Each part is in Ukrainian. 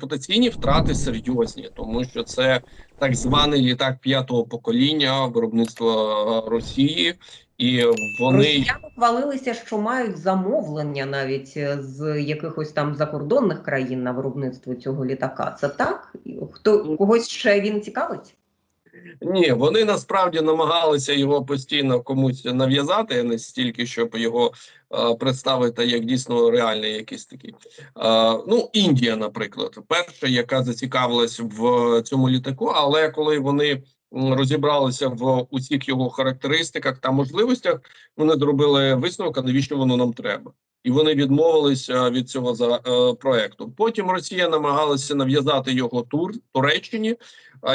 Репутаційні втрати серйозні, тому що це так званий літак п'ятого покоління виробництва е, Росії, і вони Росіяни хвалилися, що мають замовлення навіть е, з якихось там закордонних країн на виробництво цього літака. Це так? Хто когось ще він цікавить? Ні, вони насправді намагалися його постійно комусь нав'язати, не стільки, щоб його е, представити як дійсно реальний якийсь такий. Е, ну, Індія, наприклад, перша, яка зацікавилась в цьому літаку, але коли вони розібралися в усіх його характеристиках та можливостях, вони зробили висновок, навіщо воно нам треба. І вони відмовилися від цього за е, проекту. Потім Росія намагалася нав'язати його тур Туреччині,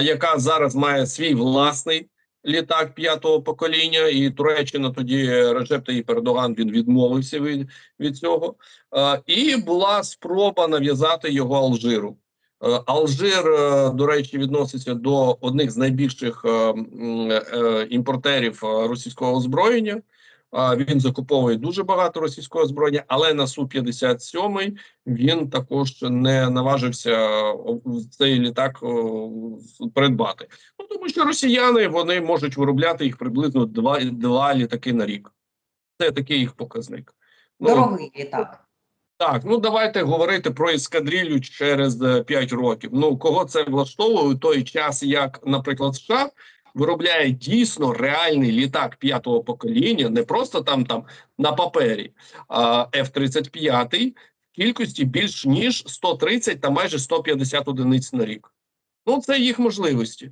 яка зараз має свій власний літак п'ятого покоління, і Туреччина тоді Режеп Таїп Ердоган він відмовився від, від цього. А, І була спроба нав'язати його Алжиру. Е, Алжир, е, до речі, відноситься до одних з найбільших е, м, е, імпортерів е, російського озброєння. Він закуповує дуже багато російського озброєння, але на су 57 він також не наважився о, цей літак придбати. Ну тому що росіяни вони можуть виробляти їх приблизно два, два літаки на рік. Це такий їх показник. Ну, Дорогий літак. так, ну давайте говорити про ескадрилю через 5 років. Ну кого це влаштовує у той час, як, наприклад, США виробляє дійсно реальний літак п'ятого покоління, не просто там там на папері, а F-35 в кількості більш ніж 130 та майже 150 одиниць на рік. Ну це їх можливості.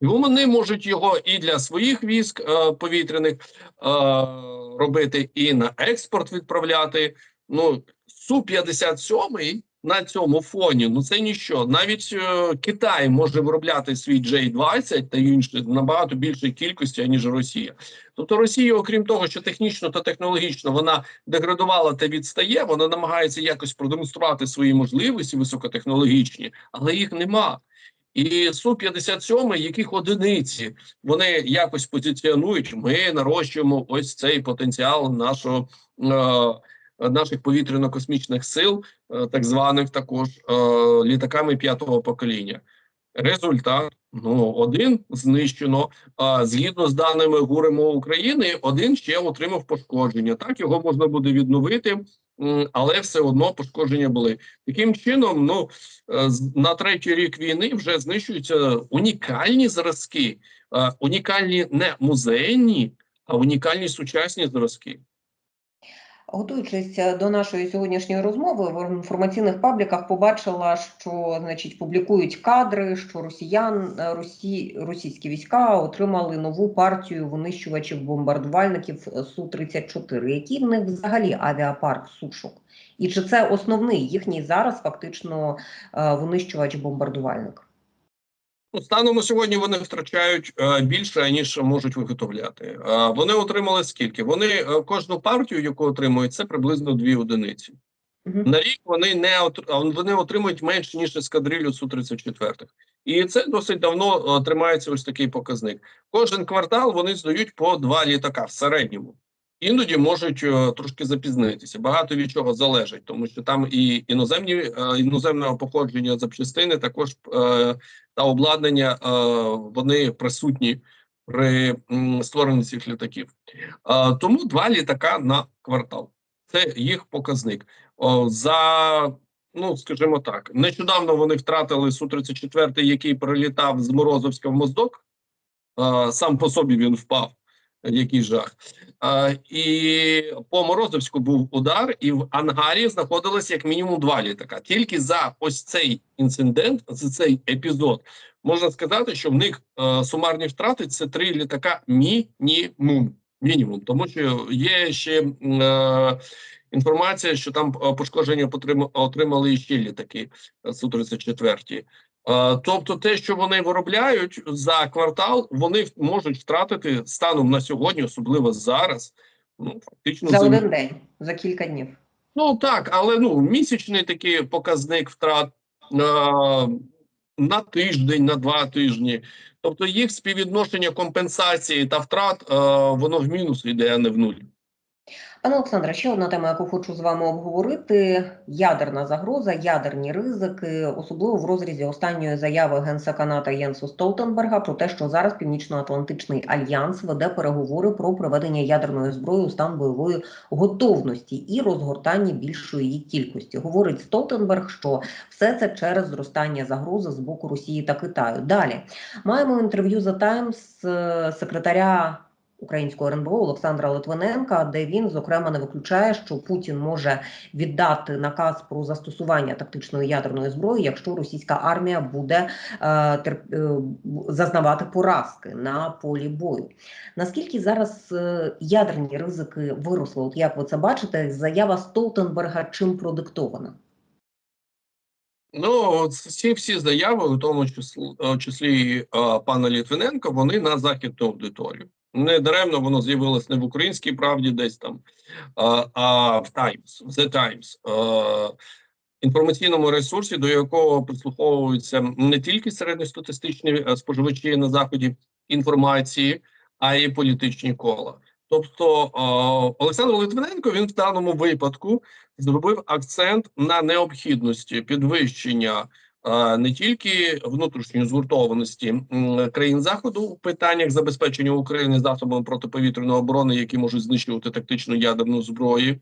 І вони можуть його і для своїх військ е, повітряних е, робити, і на експорт відправляти. Ну, су 57 на цьому фоні. Ну це ніщо. Навіть е, Китай може виробляти свій J-20 та інші набагато більшій кількості ніж Росія. Тобто Росія, окрім того, що технічно та технологічно вона деградувала та відстає, вона намагається якось продемонструвати свої можливості високотехнологічні, але їх нема. І су 57 яких одиниці вони якось позиціонують. Ми нарощуємо ось цей потенціал нашого. Е, Наших повітряно-космічних сил, е, так званих також е, літаками п'ятого покоління. Результат ну один знищено. А згідно з даними ГУРМО України, один ще отримав пошкодження. Так його можна буде відновити, але все одно пошкодження були. Таким чином, ну е, на третій рік війни вже знищуються унікальні зразки, е, унікальні не музейні, а унікальні сучасні зразки. Готуючись е, до нашої сьогоднішньої розмови, в інформаційних пабліках побачила, що значить публікують кадри, що росіян е, росі, російські війська отримали нову партію винищувачів бомбардувальників су 34 Який в них взагалі авіапарк сушок? І чи це основний їхній зараз фактично е, винищувач бомбардувальник? Ну, станом на сьогодні вони втрачають е, більше ніж можуть виготовляти. Е, вони отримали скільки? Вони е, кожну партію, яку отримують, це приблизно дві одиниці. Мгм. На рік вони не от- вони отримують менше ніж ескадрилю су 34 І це досить давно тримається ось такий показник. Кожен квартал вони здають по два літака в середньому. Іноді можуть е, трошки запізнитися. Багато від чого залежить, тому що там і іноземні е, іноземного походження запчастини, також е, та обладнання вони присутні при створенні цих літаків. Тому два літака на квартал. Це їх показник. За, ну скажімо так, нещодавно вони втратили Су-34, який прилітав з Морозовська в Моздок. Сам по собі він впав. Який жах. Е, і по Морозовську був удар, і в ангарі знаходилось як мінімум два літака. Тільки за ось цей інцидент, за цей епізод, можна сказати, що в них е, сумарні втрати це три літака мінімум. Мінімум, тому що є ще е, інформація, що там е, пошкодження отримали ще літаки е, Су-34. Е, Тобто, те, що вони виробляють за квартал, вони можуть втратити станом на сьогодні, особливо зараз. Ну фактично За за один день, за кілька днів. Ну так, але ну місячний такий показник втрат е, на тиждень, на два тижні. Тобто їх співвідношення компенсації та втрат е, воно в мінус йде, а не в нуль. Пане Олександре, ще одна тема, яку хочу з вами обговорити: ядерна загроза, ядерні ризики, особливо в розрізі останньої заяви генсека НАТО Єнсу Столтенберга про те, що зараз Північно-Атлантичний альянс веде переговори про приведення ядерної зброї у стан бойової готовності і розгортання більшої її кількості. Говорить Столтенберг, що все це через зростання загрози з боку Росії та Китаю. Далі маємо інтерв'ю за Таймс е, секретаря. Українського РНБО Олександра Литвиненка, де він зокрема не виключає, що Путін може віддати наказ про застосування тактичної ядерної зброї, якщо російська армія буде е, терп- е, зазнавати поразки на полі бою. Наскільки зараз е, ядерні ризики виросли? От як ви це бачите? Заява Столтенберга чим продиктована? Ну, ці всі заяви, у тому числі, числі е, пана Літвиненка, вони на західну аудиторію. Не даремно воно з'явилось не в українській правді, десь там, а, в Times, в The Times, інформаційному ресурсі, до якого прислуховуються не тільки середньостатистичні е, споживачі на заході інформації, а й політичні кола. Тобто Олександр Литвиненко він в даному випадку зробив акцент на необхідності підвищення не тільки внутрішньої згуртованості країн заходу у питаннях забезпечення України засобами протиповітряної оборони, які можуть знищувати тактичну ядерну зброю,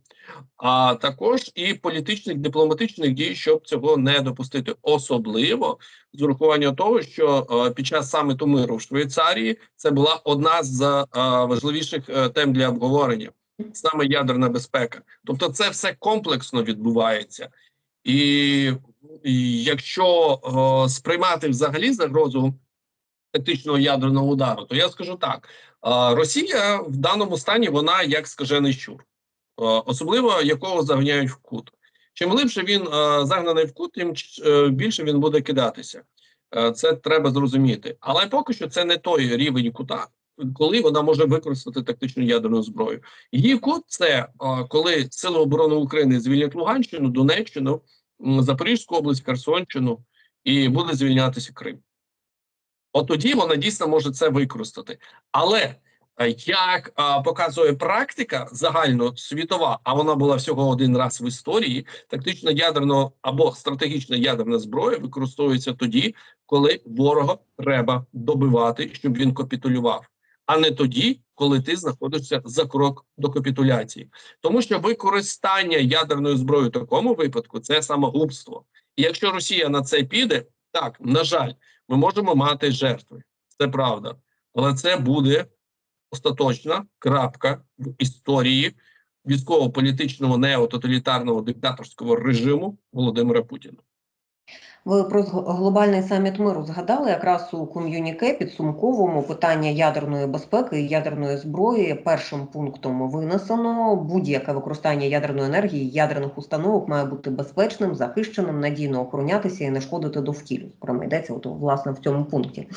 а також і політичних дипломатичних дій, щоб цього не допустити, особливо з урахуванням того, що під час саміту миру в Швейцарії це була одна з важливіших е, тем для обговорення саме ядерна безпека. Тобто, це все комплексно відбувається, і якщо е, сприймати взагалі загрозу тактичного ядерного удару, то я скажу так: е, Росія в даному стані вона як скажений щур, е, особливо якого заганяють в кут. Чим глибше він е, загнаний в кут, тим е, більше він буде кидатися. Е, це треба зрозуміти. Але поки що це не той рівень кута, коли вона може використати тактичну ядерну зброю. Її код це е, коли Сили оборони України звільнять Луганщину, Донеччину, Запорізьку область, Херсонщину і буде звільнятися Крим. От тоді вона дійсно може це використати. Але е, як е, показує практика загальносвітова, а вона була всього один раз в історії, тактична ядерна або стратегічна ядерна зброя використовується тоді, коли ворога треба добивати, щоб він капітулював а не тоді, коли ти знаходишся за крок до капітуляції, тому що використання ядерної зброї в такому випадку це самогубство. І якщо Росія на це піде, так на жаль, ми можемо мати жертви, це правда, але це буде остаточна крапка в історії військово-політичного неототалітарного диктаторського режиму Володимира Путіна. Ви про глобальний саміт миру згадали якраз у ком'юніке підсумковому питання ядерної безпеки і ядерної зброї. Першим пунктом винесено будь-яке використання ядерної енергії ядерних установок має бути безпечним, захищеним, надійно охоронятися і не шкодити довкіллю. Зокрема, йдеться от, власне в цьому пункті.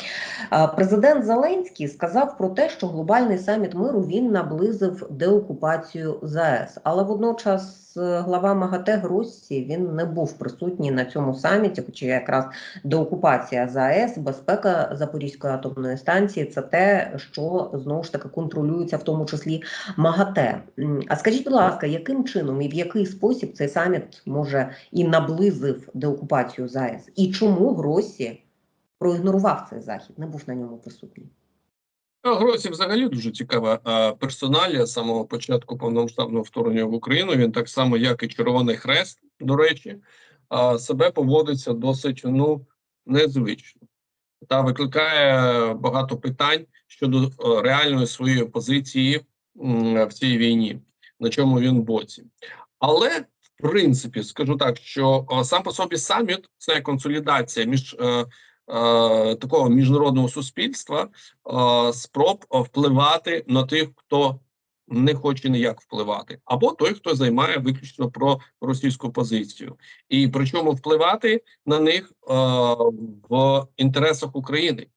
Президент Зеленський сказав про те, що глобальний саміт миру він наблизив деокупацію ЗАЕС, але водночас е, глава МАГАТЕ Гросі він не був присутній на цьому саміті, хоча якраз деокупація ЗАЕС, безпека Запорізької атомної станції це те, що знову ж таки контролюється в тому числі МАГАТЕ. А скажіть, будь ласка, яким чином і в який спосіб цей саміт може і наблизив деокупацію ЗАЕС? І чому Гросі проігнорував цей захід, не був на ньому присутній? Гросі взагалі дуже цікава персоналія з самого початку повномасштабного вторгнення в Україну. Він так само, як і Червоний Хрест, до речі, себе поводиться досить ну незвично та викликає багато питань щодо е, реальної своєї позиції в цій війні, на чому він боці. Але в принципі скажу так, що е, сам по собі саміт це консолідація між е, такого міжнародного суспільства спроб впливати на тих, хто не хоче ніяк впливати, або той, хто займає виключно про російську позицію, і причому впливати на них е, в інтересах України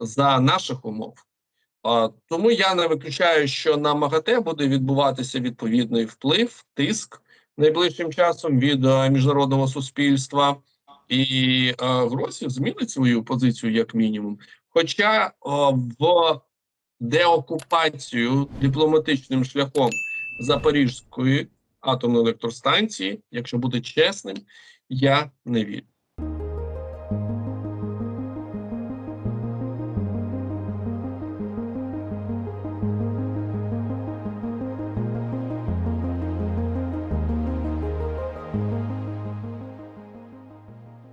за наших умов. Е, тому я не виключаю, що на МАГАТЕ буде відбуватися відповідний вплив, тиск найближчим часом від е, міжнародного суспільства. І е, Гросів змінить свою позицію як мінімум. Хоча е, в деокупацію дипломатичним шляхом Запорізької атомної електростанції, якщо бути чесним, я не вірю.